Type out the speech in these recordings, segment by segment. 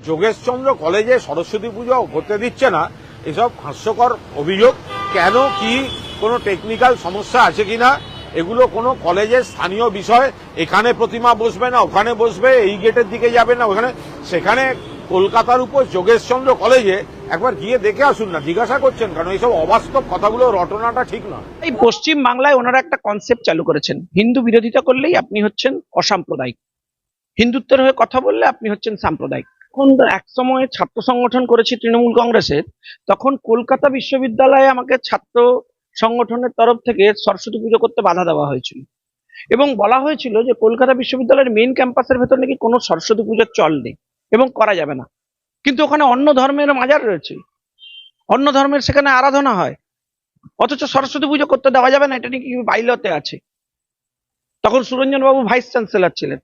যোগেশচন্দ্র কলেজে সরস্বতী পুজো হতে দিচ্ছে না, এসব হাস্যকর অভিযোগ। কেন, কি, কোনো টেকনিক্যাল সমস্যা আছে কিনা? এগুলো কোনো কলেজের স্থানীয় বিষয়। এখানে প্রতিমা বসবে না, ওখানে বসবে, এই গেটের দিকে যাবে না, ওখানে। সেখানে কলকাতার উপর যোগেশচন্দ্র কলেজে একবার গিয়ে দেখে আসুন না, জিজ্ঞাসা করছেন কারণ এইসব অবাস্তব কথাগুলো, রটনাটা ঠিক নয়। এই পশ্চিম বাংলায় ওনারা একটা কনসেপ্ট চালু করেছেন। হিন্দু বিরোধিতা করলেই আপনি হচ্ছেন অসাম্প্রদায়িক। হিন্দুত্বের হয়ে কথা বললে আপনি হচ্ছেন সাম্প্রদায়িক। এখন এক সময় ছাত্র সংগঠন করেছি তৃণমূল কংগ্রেসের, তখন কলকাতা বিশ্ববিদ্যালয়ে আমাকে ছাত্র সংগঠনের তরফ থেকে সরস্বতী পুজো করতে বাধা দেওয়া হয়েছিল। এবং বলা হয়েছিল যে কলকাতা বিশ্ববিদ্যালয়ের মেন ক্যাম্পাসের ভেতর নাকি কোনো সরস্বতী পুজোর চল নেই এবং করা যাবে না। কিন্তু ওখানে অন্য ধর্মের মাজার রয়েছে। অন্য ধর্মের সেখানে আরাধনা হয়। অথচ সরস্বতী পুজো করতে দেওয়া যাবে না, এটা নাকি বাইলতে আছে? তখন সুরঞ্জন বাবু ভাইস চ্যান্সেলর ছিলেন।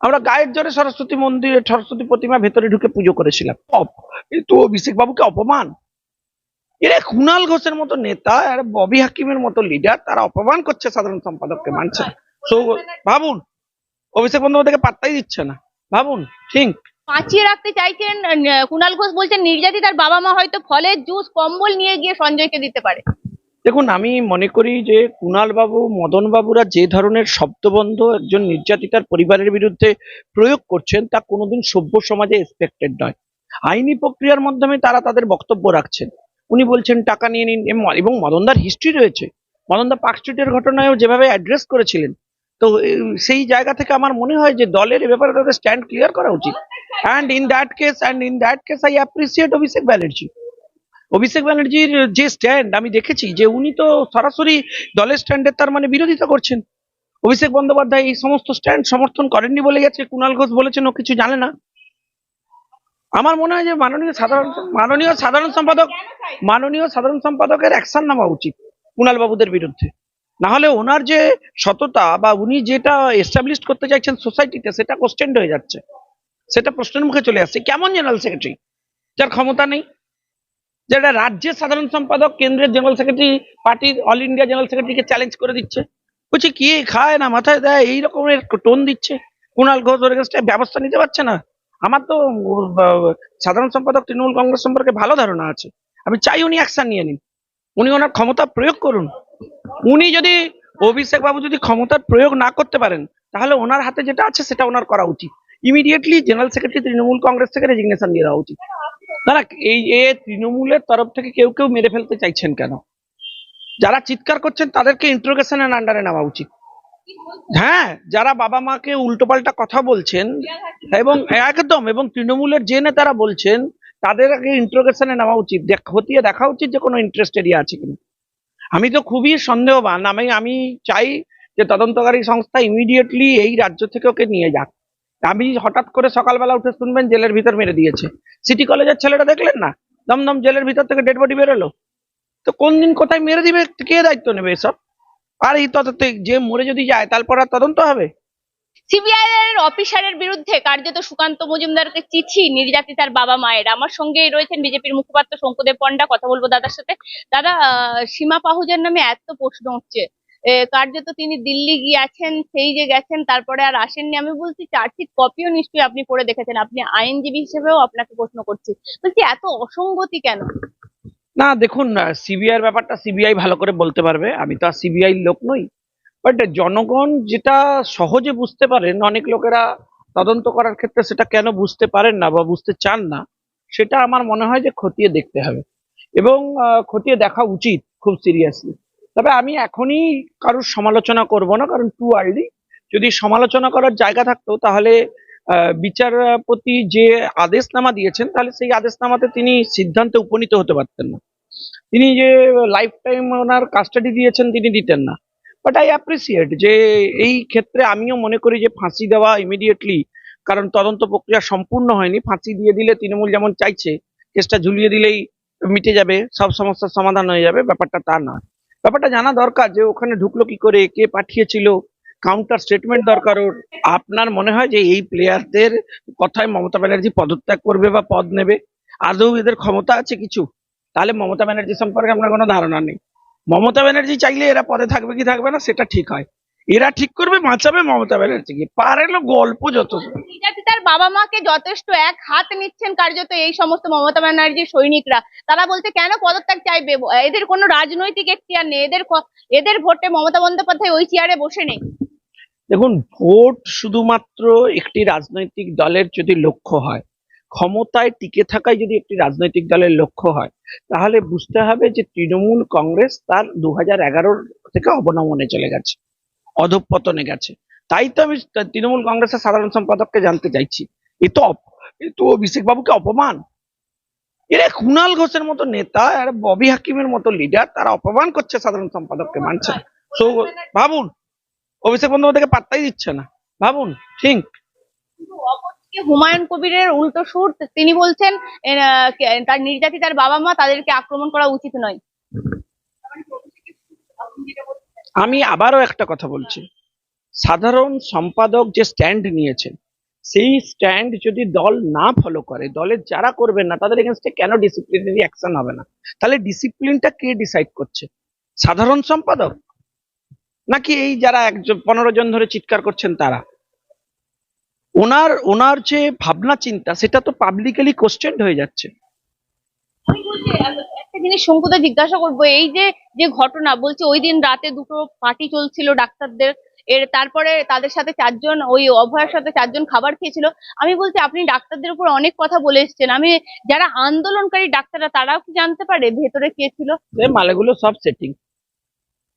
আমরা গায়ের জোরে সরস্বতী মন্দিরে, সরস্বতী প্রতিমা ভেতরে ঢুকে পুজো করেছিলাম। অপ- এই তো অভিষেক বাবুকে অপমান। এরা কুণাল ঘোষের মতো নেতা আর ববি হাকিমের মতো লিডার তারা অপমান করছে সাধারণ সম্পাদককে, মানছে। ভাবুন, অভিষেক বন্দ্যোপাধ্যায়কে পাত্তাই দিচ্ছে না। ভাবুন ঠিক বাঁচিয়ে রাখতে চাইছেন কুণাল ঘোষ বলছেন, নির্যাতিতার বাবা মা হয়তো ফলের জুস, কম্বল নিয়ে গিয়ে সঞ্জয়কে দিতে পারে। দেখুন, আমি মনে করি যে কুণাল বাবু মদন বাবুরা যে ধরনের শব্দবন্ধ একজন নির্যাতিতার পরিবারের বিরুদ্ধে প্রয়োগ করছেন, তা কোনোদিন সভ্য সমাজে এক্সপেক্টেড নয়। আইনি প্রক্রিয়ার মাধ্যমে তারা তাদের বক্তব্য রাখছেন। উনি বলছেন, টাকা নিয়ে নিন। এবং মদনদার হিস্ট্রি রয়েছে। মদনদা পার্ক স্ট্রিটের ঘটনায়ও যেভাবে অ্যাড্রেস করেছিলেন, তো সেই জায়গা থেকে আমার মনে হয় যে দলের ব্যাপারে তাদের স্ট্যান্ড ক্লিয়ার করা উচিত। And in that case and in that case I appreciate Abhishek Banerjee. Abhishek ব্যানার্জির যে স্ট্যান্ড আমি দেখেছি যে উনি তো সরাসরি দলের স্ট্যান্ডের তার মানে বিরোধিতা করছেন। অভিষেক বন্দ্যোপাধ্যায় এই সমস্ত স্ট্যান্ড সমর্থন করেননি বলে গেছে কুণাল ঘোষ বলেছেন, ও কিছু জানে না। আমার মনে হয় যে মাননীয় সাধারণ মাননীয় সাধারণ সম্পাদক, মাননীয় সাধারণ সম্পাদকের অ্যাকশন নেওয়া উচিত কুণাল বাবুদের বিরুদ্ধে। না হলে ওনার যে সততা বা উনি যেটা এস্টাবলিশ করতে চাইছেন সোসাইটিতে সেটা কোশ্চেন্ড হয়ে যাচ্ছে। সেটা প্রশ্নের মুখে চলে আসছে। কেমন জেনারেল সেক্রেটারি যার ক্ষমতা নেই। যেটা রাজ্যের সাধারণ সম্পাদক, কেন্দ্রের জেনারেল সেক্রেটারি পার্টির অল ইন্ডিয়া জেনারেল সেক্রেটারিকে চ্যালেঞ্জ করে দিচ্ছে। বলছে, কি খায় না, মাথায় দেয়, এই রকমের টোন দিচ্ছে। কুণাল ঘোষ ওর ব্যবস্থা নিতে পারছে না? আমার তো সাধারণ সম্পাদক তৃণমূল কংগ্রেস সম্পর্কে ভালো ধারণা আছে। আমি চাই উনি অ্যাকশন নিয়ে নিন। উনি ওনার ক্ষমতা প্রয়োগ করুন। উনি যদি, অভিষেক বাবু যদি ক্ষমতার প্রয়োগ না করতে পারেন, তাহলে ওনার হাতে যেটা আছে সেটা ওনার করা উচিত। Immediately general secretary Trinamool Congress থেকে রেজিগনেশন দিয়ে দেওয়া উচিত। দাদা এই এ তৃণমূলের তরফ থেকে কেউ কেউ মেরে ফেলতে চাইছেন কেন? যারা চিৎকার করছেন তাদেরকে ইন্ট্রোগেশনের আন্ডারে নেওয়া উচিত। হ্যাঁ যারা বাবা মাকে উল্টোপাল্টা কথা বলছেন এবং একদম, এবং তৃণমূলের যে নেতারা বলছেন তাদেরকে ইন্ট্রোগেশনে নেওয়া উচিত। খতিয়ে দেখা উচিত যে কোনো ইন্টারেস্ট এরিয়া আছে কিনা। আমি তো খুবই সন্দেহবান। আমি আমি চাই যে তদন্তকারী সংস্থা ইমিডিয়েটলি এই রাজ্য থেকে ওকে নিয়ে যাক। আমি হঠাৎ করে সকালবেলা উঠে শুনবেন জেলের ভিতর মেরে দিয়েছে। সিটি কলেজের ছেলেটা দেখলেন না? দমদম জেলের ভিতর থেকে ডেড বডি বেরোলো। তো কোন দিন কোথায় মেরে দিবে, কে দায়িত্ব নেবে এসব? আর এই তদন্তে যে মরে যদি যায় তারপর আর তদন্ত হবে? সিবিআই এর অফিসারের বিরুদ্ধে কার্যত সুকান্ত মজুমদারকে চিঠি নির্যাতিতার বাবা মায়ের। আমার সঙ্গে রয়েছেন বিজেপির মুখপাত্র শঙ্কুদেব পণ্ডা, কথা বলব দাদার সাথে। দাদা সীমা পাহুজার নামে এত প্রশ্ন হচ্ছে কার্যত তিনি দিল্লি গিয়েছেন, সেই যে গেছেন, তারপরে আর আসেননি। আমি বলছি, চার্জশিট কপিও নিশ্চয়ই আপনি পড়ে দেখেছেন। আপনি আইনজীবী হিসেবেও আপনাকে প্রশ্ন করছি। বলছি, এত অসঙ্গতি কেন? না, দেখুন সিবিআই ব্যাপারটা সিবিআই ভালো করে বলতে পারবে। আমি তো আর সিবিআই লোক নই। বাট জনগণ যেটা সহজে বুঝতে পারেন, অনেক লোকেরা তদন্ত করার ক্ষেত্রে সেটা কেন বুঝতে পারেন না বা বুঝতে চান না, সেটা আমার মনে হয় যে খতিয়ে দেখতে হবে। এবং খতিয়ে দেখা উচিত খুব সিরিয়াসলি তবে আমি এখনই কারোর সমালোচনা করব না, কারণ টু আর্লি যদি সমালোচনা করার জায়গা থাকতো, তাহলে বিচারপতি যে আদেশনামা দিয়েছেন, তাহলে সেই আদেশনামাতে তিনি সিদ্ধান্তে উপনীত হতে পারতেন না। তিনি যে লাইফ টাইম ওনার কাস্টাডি দিয়েছেন, তিনি দিতেন না। বাট আই অ্যাপ্রিসিয়েট যে এই ক্ষেত্রে আমিও মনে করি যে ফাঁসি দেওয়া ইমিডিয়েটলি কারণ তদন্ত প্রক্রিয়া সম্পূর্ণ হয়নি। ফাঁসি দিয়ে দিলে তৃণমূল যেমন চাইছে, কেসটা ঝুলিয়ে দিলেই মিটে যাবে, সব সমস্যার সমাধান হয়ে যাবে, ব্যাপারটা তা না ব্যাপারটা জানা দরকার যে ওখানে ঢুকলো কি করে, কে পাঠিয়েছিল? কাউন্টার স্টেটমেন্ট দরকার ওর। আপনার মনে হয় যে এই প্লেয়ারদের কথায় মমতা ব্যানার্জি পদত্যাগ করবে বা পদ নেবে? আদৌ এদের ক্ষমতা আছে কিছু? তাহলে মমতা ব্যানার্জি সম্পর্কে আপনার কোনো ধারণা নেই। মমতা ব্যানার্জি চাইলে এরা পদে থাকবে কি থাকবে না, সেটা ঠিক হয়। এরা ঠিক করবে, বাঁচাবে মমতা ব্যানার্জিকে। পারেলো গল্প যত। নির্যাতিতার নির্যাতিতার বাবা মাকে যথেষ্ট এক হাত নিচ্ছেন কার্যত এই সমস্ত মমতা ব্যানার্জির সৈনিকরা। তারা বলছে, কেন পদত্যাগ চাইবে? এদের কোনো রাজনৈতিক এখতিয়ার নেই। এদের এদের ভোটে মমতা বন্দ্যোপাধ্যায় ওই চেয়ারে বসে নেই। দেখুন, ভোট শুধুমাত্র একটি রাজনৈতিক দলের যদি লক্ষ্য হয়, ক্ষমতায় টিকে থাকাই যদি একটি রাজনৈতিক দলের লক্ষ্য হয়, তাহলে বুঝতে হবে যে তৃণমূল কংগ্রেস তার দু হাজার থেকে অবনমনে চলে গেছে, অধঃপতনে গেছে। তাই তো আমি তৃণমূল কংগ্রেসের সাধারণ সম্পাদককে জানতে চাইছি। এ তো এ তো অভিষেক বাবুকে অপমান। এরা কুণাল ঘোষের মতো নেতা আর ববি হাকিমের মতো লিডার তারা অপমান করছে সাধারণ সম্পাদককে মানছে। সো ভাবুন অভিষেক বন্দ্যোপাধ্যায়কে পাত্তাই দিচ্ছে না। ভাবুন ঠিক হুমায়ুন কবিরের উল্টো সুর তিনি বলছেন তার নির্যাতিতার বাবা মা তাদেরকে আক্রমণ করা উচিত নয়। আমি আবারও একটা কথা বলছি। সাধারণ সম্পাদক যে স্ট্যান্ড নিয়েছেন, সেই স্ট্যান্ড যদি দল না ফলো করে দলের যারা করবেন না, তাদের এগেনস্টে কেন ডিসিপ্লিনারি অ্যাকশন হবে না? তাহলে ডিসিপ্লিনটা কে ডিসাইড করছে? সাধারণ সম্পাদক? নাকি এই যারা একজন, পনেরো জন ধরে চিৎকার করছেন তারা? ওনার ওনার যে ভাবনা চিন্তা, সেটা তো পাবলিকালি কোশ্চেন্ড হয়ে যাচ্ছে। একটা জিনিস শঙ্কুদা জিজ্ঞাসা করব, এই যে যে ঘটনা, বলছে ওই দিন রাতে দুটো পার্টি চলছিল ডাক্তারদের এর তারপরে তাদের সাথে চারজন, ওই অভয়ের সাথে চারজন খাবার খেয়েছিল। আমি বলছি, আপনি ডাক্তারদের উপর অনেক কথা বলে এসেছেন। আমি, যারা আন্দোলনকারী ডাক্তাররা, তারাও কি জানতে পারে ভেতরে কে ছিল? মালেগুলো সব সেটিং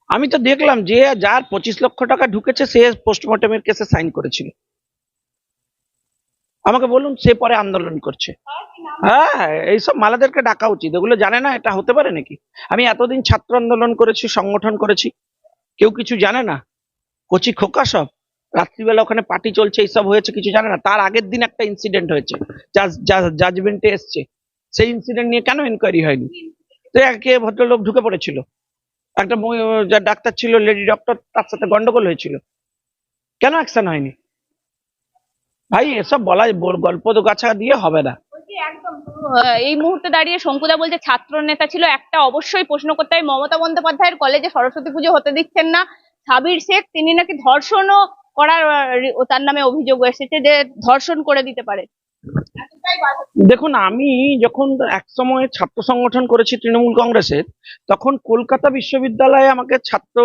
আমি তো দেখলাম যে যার পঁচিশ লক্ষ টাকা ঢুকেছে, সে পোস্টমর্টমের কেসে সাইন করেছিল। আমাকে বলুন, সে পরে আন্দোলন করছে। হ্যাঁ এইসব মালাদেরকে ডাকা উচিত। এগুলো জানে না, এটা হতে পারে নাকি? আমি এতদিন ছাত্র আন্দোলন করেছি, সংগঠন করেছি। কেউ কিছু জানে না। কচি খোকা সব? রাত্রিবেলা ওখানে পার্টি চলছে, এইসব হয়েছে, কিছু জানে না। তার আগের দিন একটা ইনসিডেন্ট হয়েছে। জাজমেন্টে এসছে। সেই ইনসিডেন্ট নিয়ে কেন এনকোয়ারি হয়নি? তো একে ভদ্রলোক ঢুকে পড়েছিল। একটা যা ডাক্তার ছিল লেডি ডক্টর তার সাথে গন্ডগোল হয়েছিল। কেন অ্যাকশন হয়নি? ভাই, এসব বলা গল্প তো গাছা দিয়ে হবে না। এই মুহূর্তে দাঁড়িয়ে শঙ্কুদা বলছে ছাত্র নেতা ছিল, একটা অবশ্যই প্রশ্ন করতে হয়। মমতা বন্দ্যোপাধ্যায়ের কলেজে সরস্বতী পুজো হতে দিচ্ছেন না। সাবির শেখ, তিনি নাকি ধর্ষণও করার তার নামে অভিযোগ এসেছে যে ধর্ষণ করে দিতে পারে। দেখুন, আমি যখন এক সময় ছাত্র সংগঠন করেছি তৃণমূল কংগ্রেসের, তখন কলকাতা বিশ্ববিদ্যালয়ে আমাকে ছাত্র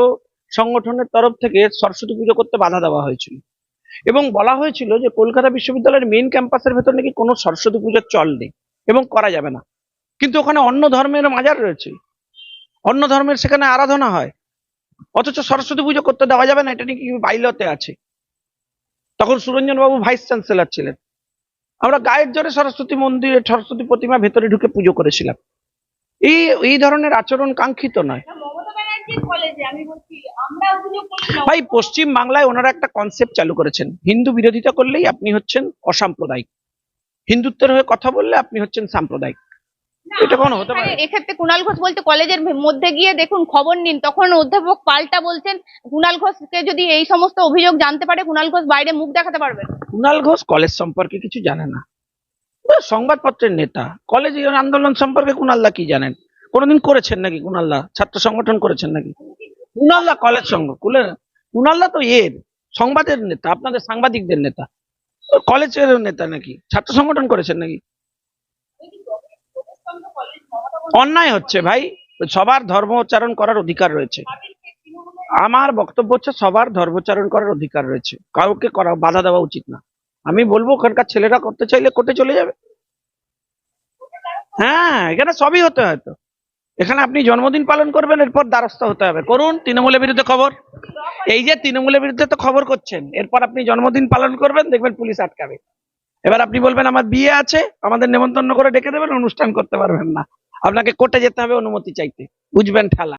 সংগঠনের তরফ থেকে সরস্বতী পুজো করতে বাধা দেওয়া হয়েছিল। এবং বলা হয়েছিল যে কলকাতা বিশ্ববিদ্যালয়ের মেন ক্যাম্পাসের ভেতর নাকি কোনো সরস্বতী পুজোর চল নেই এবং করা যাবে না। কিন্তু ওখানে অন্য ধর্মের মাজার রয়েছে। অন্য ধর্মের সেখানে আরাধনা হয়। অথচ সরস্বতী পুজো করতে দেওয়া যাবে না এটা নাকি বাইলতে আছে? তখন সুরঞ্জন বাবু ভাইস চ্যান্সেলর ছিলেন। আমরা গায়ের জোরে সরস্বতী মন্দিরে সরস্বতী প্রতিমা ভেতরে ঢুকে পুজো করেছিলাম। এই এই ধরনের আচরণ কাঙ্ক্ষিত নয়। ভাই পশ্চিম বাংলায় ওনারা একটা কনসেপ্ট চালু করেছেন। হিন্দু বিরোধিতা করলেই আপনি হচ্ছেন অসাম্প্রদায়িক। হিন্দুত্বের হয়ে কথা বললে আপনি হচ্ছেন সাম্প্রদায়িক। এটা কোনো হতে পারে? এক্ষেত্রে কুণাল ঘোষ বলতে কলেজের মধ্যে গিয়ে দেখুন খবর নিন তখন অধ্যাপক পাল্টা বলছেন কুণাল ঘোষকে যদি এই সমস্ত অভিযোগ জানতে পারে কুণাল ঘোষ বাইরে মুখ দেখাতে পারবে কুণাল ঘোষ কলেজ সম্পর্কে কিছু জানে না। সংবাদপত্রের নেতা। কলেজ আন্দোলন সম্পর্কে কুণালদা কি জানেন? কোনোদিন করেছেন নাকি কুণালদা ছাত্র সংগঠন করেছেন নাকি? কুণালদা কলেজ সংঘ কুণালদা তো এর সংবাদের নেতা আপনাদের সাংবাদিকদের নেতা। কলেজের নেতা নাকি? ছাত্র সংগঠন করেছেন নাকি? অন্যায় হচ্ছে ভাই, সবার ধর্মোচ্চারণ করার অধিকার রয়েছে। আমার বক্তব্য হচ্ছে সবার ধর্মোচ্চারণ করার অধিকার রয়েছে। কাউকে করা, বাধা দেওয়া উচিত না। আমি বলব, ওখানকার ছেলেরা করতে চাইলে করতে চলে যাবে। হ্যাঁ এখানে সবই হতে হয়তো এখানে আপনি জন্মদিন পালন করবেন, এরপর দ্বারস্থ হতে হবে। করুন, তৃণমূলের বিরুদ্ধে খবর। এই যে তৃণমূলের বিরুদ্ধে তো খবর করছেন, এরপর আপনি জন্মদিন পালন করবেন, দেখবেন পুলিশ আটকাবে। এবার আপনি বলবেন, আমার বিয়ে আছে, আমাদের নেমন্তন্ন করে ডেকে দেবেন, অনুষ্ঠান করতে পারবেন না। আপনাকে কোর্টে যেতে হবে অনুমতি চাইতে। বুঝবেন ঠেলা।